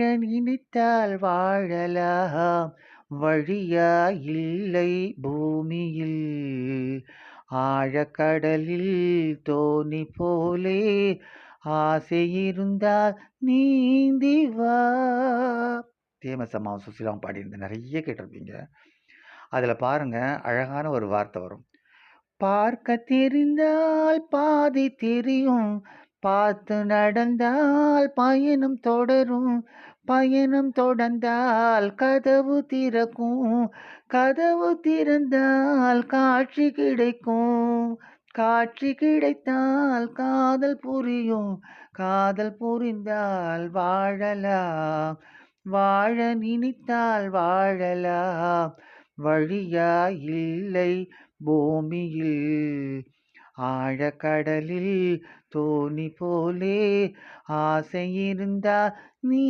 நினைத்தால் வாழலாம். வழியா இல்லை பூமியில். ஆழக்கடலில் தோணி போலே ஆசையிருந்தால் நீந்தி வா தேமஸ் அம்மா சுசிலாம் பாடியிருந்து நிறைய கேட்டிருப்பீங்க. அதில் பாருங்க அழகான ஒரு வார்த்தை வரும். பார்க்க தெரிந்தால் பாதி தெரியும். பார்த்து நடந்தால் பயணம் தொடரும். பயணம் தொடர்ந்தால் கதவு திறக்கும். கதவு திறந்தால் காட்சி கிடைக்கும். காட்சி கிடைத்தால் காதல் புரியும். காதல் புரிந்தால் வாழலாம். வாழ நினைத்தால் வாழலாம். வழியா இல்லை பூமியில் ஆழக்கடலில் தோணி போலே ஆசை இருந்தா நீ